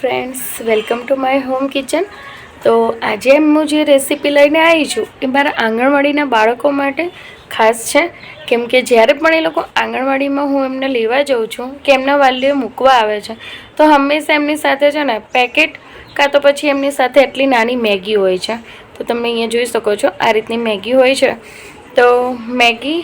Friends welcome to my home kitchen તો આજે હું જે રેસીપી લઈને આવી છું, એ મારા આંગણવાડીના બાળકો માટે ખાસ છે. કેમ કે જ્યારે પણ એ લોકો આંગણવાડીમાં હું એમને લેવા જાઉં છું, કે એમના વાલીઓ મૂકવા આવે છે, તો હંમેશા એમની સાથે છે ને પેકેટ કાં તો પછી એમની સાથે એટલી નાની મેગી હોય છે. તો તમે અહીંયા જોઈ શકો છો, આ રીતની મેગી હોય છે. તો મેગી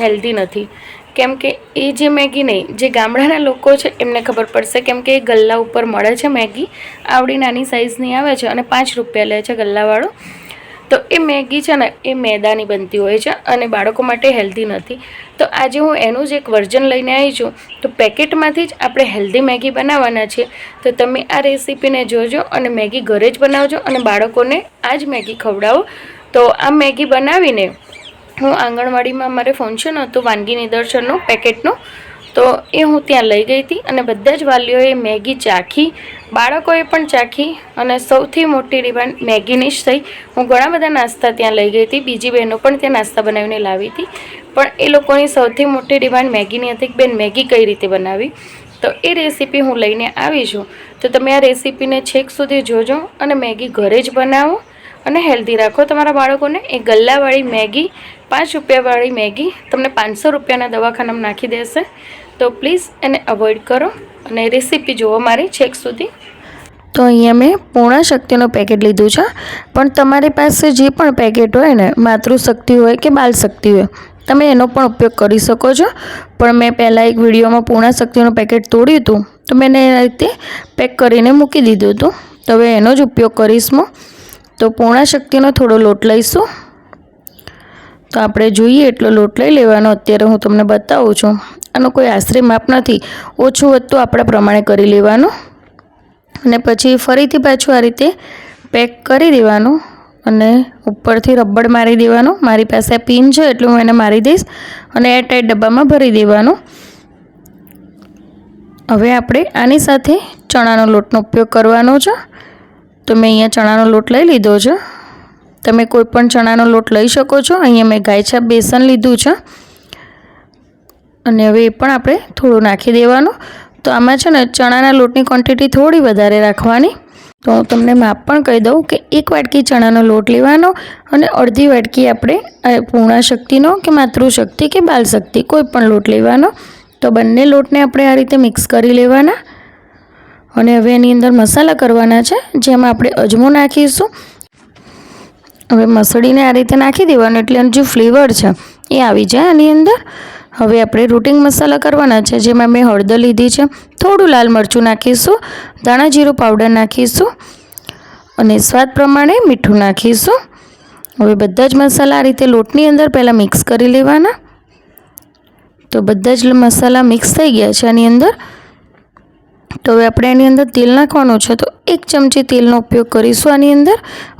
હેલ્ધી નથી. કેમ કે એ જે મેગી નહીં, જે ગામડાના લોકો છે, એમને ખબર પડશે. કેમ કે એ ગલ્લા ઉપર મળે છે મેગી, આવડી નાની સાઇઝની આવે છે અને પાંચ રૂપિયા લે છે ગલ્લાવાળો. તો એ મેગી છે ને, એ મેદાની બનતી હોય છે અને બાળકો માટે હેલ્ધી નથી. તો આજે હું એનું જ એક વર્ઝન લઈને આવી છું. તો પેકેટમાંથી જ આપણે હેલ્ધી મેગી બનાવવાના છીએ. તો તમે આ રેસીપીને જોજો અને મેગી ઘરે જ બનાવજો અને બાળકોને આ જ મેગી ખવડાવો. તો આ મેગી બનાવીને આંગણવાડીમાં મારે ફંક્શન હતું વાનગી નિદર્શનનું, પેકેટનું. તો એ હું ત્યાં લઈ ગઈ હતી અને બધા જ વાલીઓએ મેગી ચાખી, બાળકોએ પણ ચાખી અને સૌથી મોટી ડિમાન્ડ મેગીની જ થઈ. હું ઘણા બધા નાસ્તા ત્યાં લઈ ગઈ હતી, બીજી બહેનો પણ ત્યાં નાસ્તા બનાવીને લાવી હતી. પણ એ લોકોની સૌથી મોટી ડિમાન્ડ મેગીની હતી કે બેન મેગી કઈ રીતે બનાવી? તો એ રેસીપી હું લઈને આવી છું. તો તમે આ રેસીપીને છેક સુધી જોજો અને મેગી ઘરે જ બનાવો. અને હેલ્ધી રાખો. તમારા બાળકોને એ ગલ્લાવાળી મેગી, પાંચ રૂપિયાવાળી મેગી, તમને પાંચસો રૂપિયાના દવાખાનામાં નાખી દેશે. તો પ્લીઝ એને અવોઇડ કરો અને રેસીપી જુઓ મારી છેક સુધી. તો અહીંયા મેં પૂર્ણા શક્તિનું પેકેટ લીધું છે. પણ તમારી પાસે જે પણ પેકેટ હોય ને, માતૃશક્તિ હોય કે બાલ શક્તિ હોય, તમે એનો પણ ઉપયોગ કરી શકો છો. પણ મેં પહેલાં એક વિડીયોમાં પૂર્ણા શક્તિનું પેકેટ તોડ્યું હતું, તો મેં એને રીતે પેક કરીને મૂકી દીધું હતું. તો હવે એનો જ ઉપયોગ કરીશ હું. તો પૂર્ણા શક્તિનો થોડો લોટ લઈશું. તો આપણે જોઈએ એટલો લોટ લઈ લેવાનો. અત્યારે હું તમને બતાવું છું. આનો કોઈ આશરે માપ નથી. ઓછું વધતું આપણા પ્રમાણે કરી લેવાનું. અને પછી ફરીથી પાછું આ રીતે પેક કરી દેવાનું. અને ઉપરથી રબડ મારી દેવાનું. મારી પાસે આ પિન છે એટલે હું એને મારી દઈશ. અને એરટાઈટ ડબ્બામાં ભરી દેવાનું. હવે આપણે આની સાથે ચણાનો લોટનો ઉપયોગ કરવાનો છે. તો મેં અહીંયા ચણાનો લોટ લઈ લીધો છે. તમે કોઈ પણ ચણાનો લોટ લઈ શકો છો. અહીંયા મેં ગાય છાપ બેસન લીધું છે. અને હવે એ પણ આપણે થોડું નાખી દેવાનું. તો આમાં છે ને ચણાના લોટની ક્વોન્ટિટી થોડી વધારે રાખવાની. તો હું તમને માપ પણ કહી દઉં કે એક વાટકી ચણાનો લોટ લેવાનો અને અડધી વાટકી આપણે પૂર્ણા શક્તિનો કે માતૃશક્તિ કે બાલ શક્તિ કોઈ પણ લોટ લેવાનો. તો બંને લોટને આપણે આ રીતે મિક્સ કરી લેવાના. અને હવે એની અંદર મસાલા કરવાના છે, જેમાં આપણે અજમો નાખીશું. હવે મસળીને આ રીતે નાખી દેવાનું, એટલે એનું જે ફ્લેવર છે, એ આવી જાય આની અંદર. હવે આપણે રૂટિંગ મસાલા કરવાના છે, જેમાં મેં હળદર લીધી છે. થોડું લાલ મરચું નાખીશું, ધાણા જીરું પાવડર નાખીશું, અને સ્વાદ પ્રમાણે મીઠું નાખીશું. હવે બધા જ મસાલા આ રીતે લોટની અંદર પહેલાં મિક્સ કરી લેવાના. તો બધા જ મસાલા મિક્સ થઈ ગયા છે આની અંદર. તો હવે આપણે એની અંદર તેલ નાખવાનું છે. તો એક ચમચી તેલનો ઉપયોગ કરીશું આની અંદર.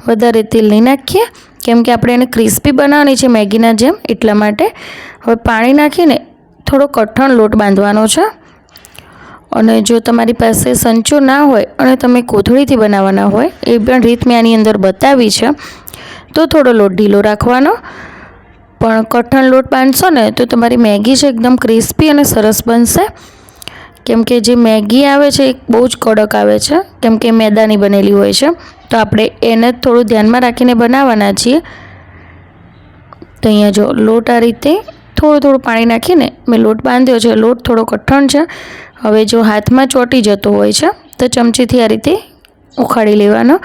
વધારે તેલ નહીં નાખીએ. કેમ કે આપણે એને ક્રિસ્પી બનાવવાની છે મેગીના જેમ. એટલા માટે હવે પાણી નાખીને થોડો કઠણ લોટ બાંધવાનો છે. અને જો તમારી પાસે સંચો ના હોય અને તમે કોથળીથી બનાવવાના હોય, એ પણ રીત મેં આની અંદર બતાવી છે. તો થોડો લોટ ઢીલો રાખવાનો. પણ કઠણ લોટ બાંધશો ને, તો તમારી મેગી છે એકદમ ક્રિસ્પી અને સરસ બનશે. કેમ કે જે મેગી આવે છે, એ બહુ જ કડક આવે છે. કેમ કે મેદાની બનેલી હોય છે. તો આપણે એને થોડું ધ્યાનમાં રાખીને બનાવવાના છીએ. તો અહીંયા જો લોટ આ રીતે થોડું થોડું પાણી નાખીને મેં લોટ બાંધ્યો છે. લોટ થોડો કઠણ છે. હવે જો હાથમાં ચોંટી જતો હોય છે, તો ચમચીથી આ રીતે ઉખાડી લેવાનો.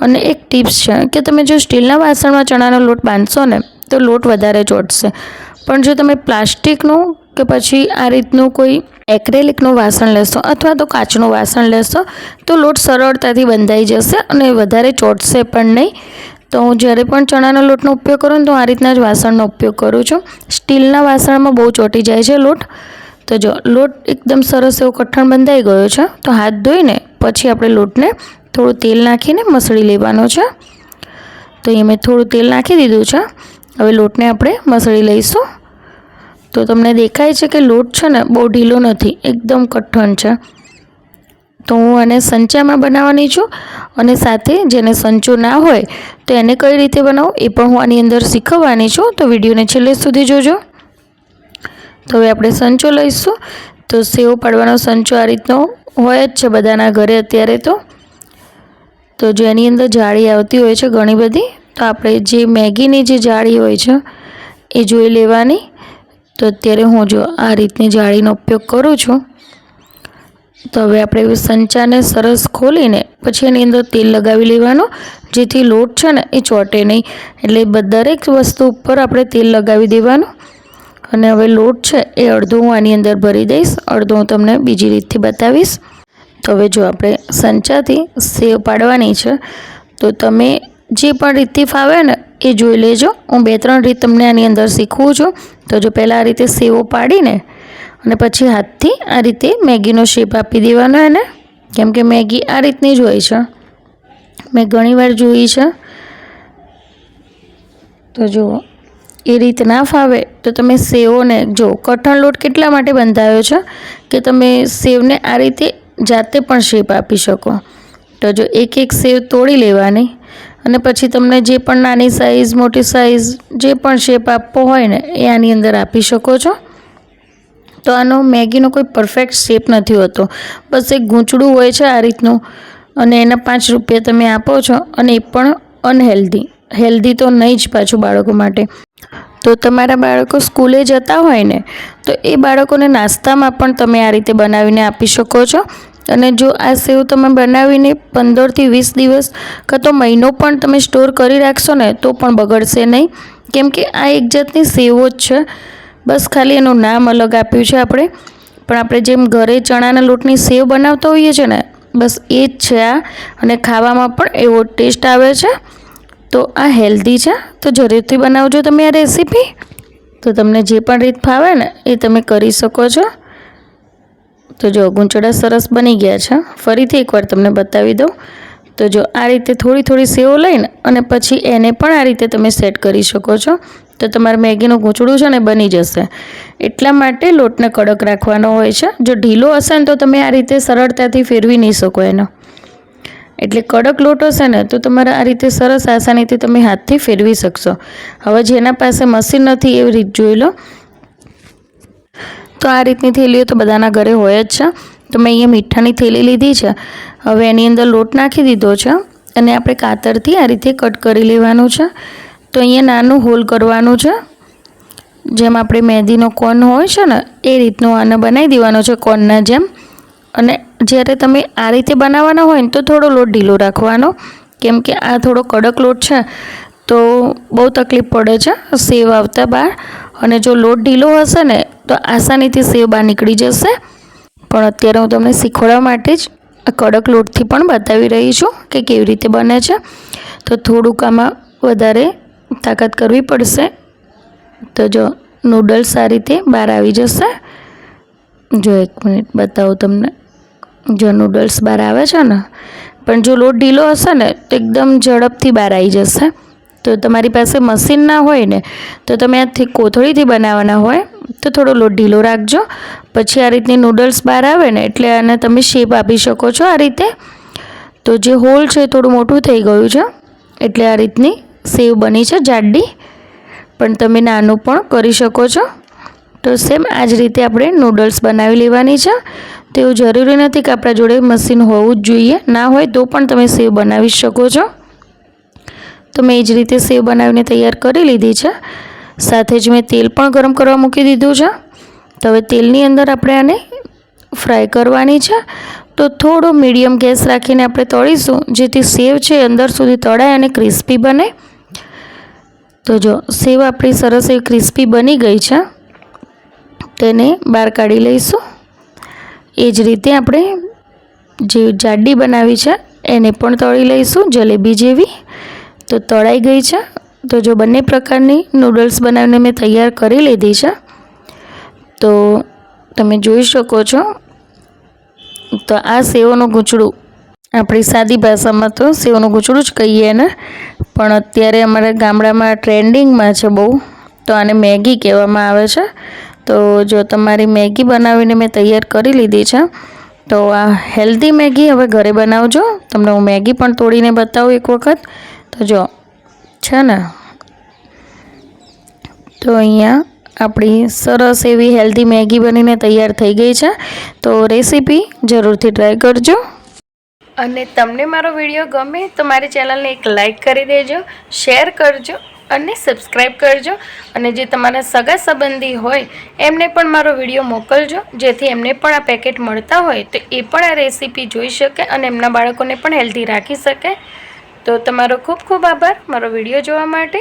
અને એક ટિપ્સ છે કે તમે જો સ્ટીલના વાસણમાં ચણાનો લોટ બાંધશો ને, તો લોટ વધારે ચોંટશે. પણ જો તમે પ્લાસ્ટિકનું કે પછી આ રીતનું કોઈ એક્રેલિકનું વાસણ લેશો અથવા તો કાચનું વાસણ લેશો, તો લોટ સરળતાથી બંધાઈ જશે અને વધારે ચોંટશે પણ નહીં. તો હું જ્યારે પણ ચણાના લોટનો ઉપયોગ કરું તો આ રીતના જ વાસણનો ઉપયોગ કરું છું. સ્ટીલના વાસણમાં બહુ ચોંટી જાય છે લોટ. તો જો, લોટ એકદમ સરસ એવો કઠણ બંધાઈ ગયો છે, તો હાથ ધોઈને પછી આપણે લોટને થોડું તેલ નાખીને મસળી લેવાનો છે. તો એ મેં થોડું તેલ નાખી દીધું છે. હવે લોટને આપણે મસળી લઈશું. તો તમને દેખાય છે કે લોટ છે ને બહુ ઢીલો નથી, એકદમ કઠણ છે. તો હું આને સંચામાં બનાવવાની છું અને સાથે જેને સંચો ના હોય તો એને કઈ રીતે બનાવું એ પણ હું આની અંદર શીખવવાની છું. તો વિડીયોને છેલ્લે સુધી જોજો. તો હવે આપણે સંચો લઈશું. તો સેવ પાડવાનો સંચો આ રીતનો હોય જ છે બધાના ઘરે અત્યારે તો. તો જેની અંદર જાળી આવતી હોય છે ઘણી બધી, તો આપણે જે મેગીની જે જાળી હોય છે એ જોઈ લેવાની. તો અત્યારે હું જો આ રીતની જાળીનો ઉપયોગ કરું છું. તો હવે આપણે સંચાને સરસ ખોલીને પછી એની અંદર તેલ લગાવી લેવાનું. જેથી લોટ છે ને એ ચોટે નહીં. એટલે દરેક વસ્તુ ઉપર આપણે તેલ લગાવી દેવાનું. અને હવે લોટ છે એ અડધો હું આની અંદર ભરી દઈશ. અડધો હું તમને બીજી રીતથી બતાવીશ. તો હવે જો આપણે સંચાથી સેવ પાડવાની છે. તો તમે જે પણ રીતથી ફાવે ને એ જોઈ લેજો. હું બે ત્રણ રીત તમને આની અંદર શીખવું છું. તો જો પહેલાં આ રીતે સેવો પાડીને અને પછી હાથથી આ રીતે મેગીનો શેપ આપી દેવાનો એને. કેમ કે મેગી આ રીતની જ હોય છે. મેં ઘણીવાર જોઈ છે. તો જુઓ એ રીત ના ફાવે તો તમે સેવોને જો કઠણ લોટ કેટલા માટે બંધાયો છે કે તમે સેવને આ રીતે જાતે પણ શેપ આપી શકો. તો જો એક એક સેવ તોડી લેવાની. અને પછી તમને જે પણ નાની સાઇઝ મોટી સાઇઝ જે પણ શેપ આપવો હોય ને, એ આની અંદર આપી શકો છો. તો આનો મેગીનો કોઈ પરફેક્ટ શેપ નથી હોતો. બસ એક ગૂંચડું હોય છે આ રીતનું અને એના પાંચ રૂપિયા તમે આપો છો અને એ પણ અનહેલ્ધી હેલ્ધી તો નહીં જ પાછું બાળકો માટે. તો તમારા બાળકો સ્કૂલે જતા હોય ને, તો એ બાળકોને નાસ્તામાં પણ તમે આ રીતે બનાવીને આપી શકો છો. અને જો આ સેવ તમે બનાવીને પંદરથી વીસ દિવસ કાં તો મહિનો પણ તમે સ્ટોર કરી રાખશો ને, તો પણ બગડશે નહીં. કેમ કે આ એક જાતની સેવો જ છે. બસ ખાલી એનું નામ અલગ આપ્યું છે આપણે. પણ આપણે જેમ ઘરે ચણાના લોટની સેવ બનાવતા હોઈએ છીએ ને, બસ એ જ છે આ. અને ખાવામાં પણ એવો ટેસ્ટ આવે છે. તો આ હેલ્ધી છે. તો જરૂરથી બનાવજો તમે આ રેસીપી. તો તમને જે પણ રીત ફાવે ને, એ તમે કરી શકો છો. તો જો ગૂંચડા સરસ બની ગયા છે. ફરીથી એકવાર તમને બતાવી દઉં. તો જો આ રીતે થોડી થોડી સેવો લઈને અને પછી એને પણ આ રીતે તમે સેટ કરી શકો છો. તો તમારે મેગીનું ગૂંચળું છે ને બની જશે. એટલા માટે લોટને કડક રાખવાનો હોય છે. જો ઢીલો હશે ને તો તમે આ રીતે સરળતાથી ફેરવી નહીં શકો એનો. એટલે કડક લોટ હશે ને તો તમારે આ રીતે સરસ આસાનીથી તમે હાથથી ફેરવી શકશો. હવે જેના પાસે મશીન નથી એવી રીત જોઈ લો. તો આ રીતની થેલીઓ તો બધાના ઘરે હોય જ છે. તો મેં અહીંયા મીઠાની થેલી લીધી છે. હવે એની અંદર લોટ નાખી દીધો છે અને આપણે કાતરથી આ રીતે કટ કરી લેવાનું છે. તો અહીંયા નાનું હોલ કરવાનું છે. જેમ આપણે મહેંદીનો કોન હોય છે ને, એ રીતનું આને બનાવી દેવાનો છે કોનના જેમ. અને જ્યારે તમે આ રીતે બનાવવાના હોય ને, તો થોડો લોટ ઢીલો રાખવાનો. કેમ કે આ થોડો કડક લોટ છે. તો બહુ તકલીફ પડે છે. સેવ આવતા બહાર અને જો લોટ ઢીલો હશે ને, તો આસાનીથી સેવ બહાર નીકળી જશે. પણ અત્યારે હું તમને શીખવાડવા માટે જ આ કડક લોટથી પણ બતાવી રહી છું કે કેવી રીતે બને છે. તો થોડુંક આમાં વધારે તાકાત કરવી પડશે. તો જો નૂડલ્સ આ રીતે બહાર આવી જશે. જો એક મિનિટ બતાવું તમને. જો નૂડલ્સ બહાર આવે છે ને, પણ જો લોટ ઢીલો હશે ને, તો એકદમ ઝડપથી બહાર આવી જશે. તો તમારી પાસે મશીન ના હોય ને, તો તમે આથી કોથળીથી બનાવવાના હોય, તો થોડો લોટ ઢીલો રાખજો. પછી આ રીતની નૂડલ્સ બહાર આવે ને, એટલે આને તમે શેપ આપી શકો છો આ રીતે. તો જે હોલ છે થોડું મોટું થઈ ગયું છે, એટલે આ રીતની સેવ બની છે જાડી. પણ તમે નાનું પણ કરી શકો છો. તો સેમ આ જ રીતે આપણે નૂડલ્સ બનાવી લેવાની છે. તેવું જરૂરી નથી કે આપણા જોડે મશીન હોવું જ જોઈએ. ના હોય તો પણ તમે સેવ બનાવી શકો છો. તો મેં એ જ રીતે સેવ બનાવીને તૈયાર કરી લીધી છે. સાથે જ મેં તેલ પણ ગરમ કરવા મૂકી દીધું છે. તો હવે તેલની અંદર આપણે આને ફ્રાય કરવાની છે. તો થોડો મીડિયમ ગેસ રાખીને આપણે તળીશું, જેથી સેવ છે અંદર સુધી તળાય અને ક્રિસ્પી બને. તો જો, સેવ આપણી સરસ એવી ક્રિસ્પી બની ગઈ છે. તેને બહાર કાઢી લઈશું. એ જ રીતે આપણે જે જાડી બનાવી છે, એને પણ તળી લઈશું, જલેબી જેવી. તો તળાઈ ગઈ છે. તો જો બંને પ્રકારની નૂડલ્સ બનાવીને મેં તૈયાર કરી લીધી છે. તો તમે જોઈ શકો છો. તો આ સેવનું ગૂંચળું આપણી સાદી ભાષામાં તો સેવનું ગૂંચળું જ કહીએ ને પણ અત્યારે અમારા ગામડામાં ટ્રેન્ડિંગમાં છે બહુ. તો આને મેગી કહેવામાં આવે છે. તો જો તમારી મેગી બનાવીને મેં તૈયાર કરી લીધી છે. તો આ હેલ્ધી મેગી હવે ઘરે બનાવજો. તમને હું મેગી પણ તોડીને બતાવું એક વખત. તો જો, છે ને? તો અહીંયા આપણી સરસ એવી હેલ્ધી મેગી બનીને તૈયાર થઈ ગઈ છે. તો રેસીપી જરૂરથી ટ્રાય કરજો. અને તમને મારો વીડિયો ગમે તો મારી ચેનલને એક લાઈક કરી દેજો શેર કરજો. અને સબસ્ક્રાઈબ કરજો અને જે તમારા સગા સંબંધી હોય, એમને પણ મારો વીડિયો મોકલજો. જેથી એમને પણ આ પેકેટ મળતા હોય તો એ પણ આ રેસીપી જોઈ શકે અને એમના બાળકોને પણ હેલ્ધી રાખી શકે. તો તમારો ખૂબ ખૂબ આભાર મારો વીડિયો જોવા માટે.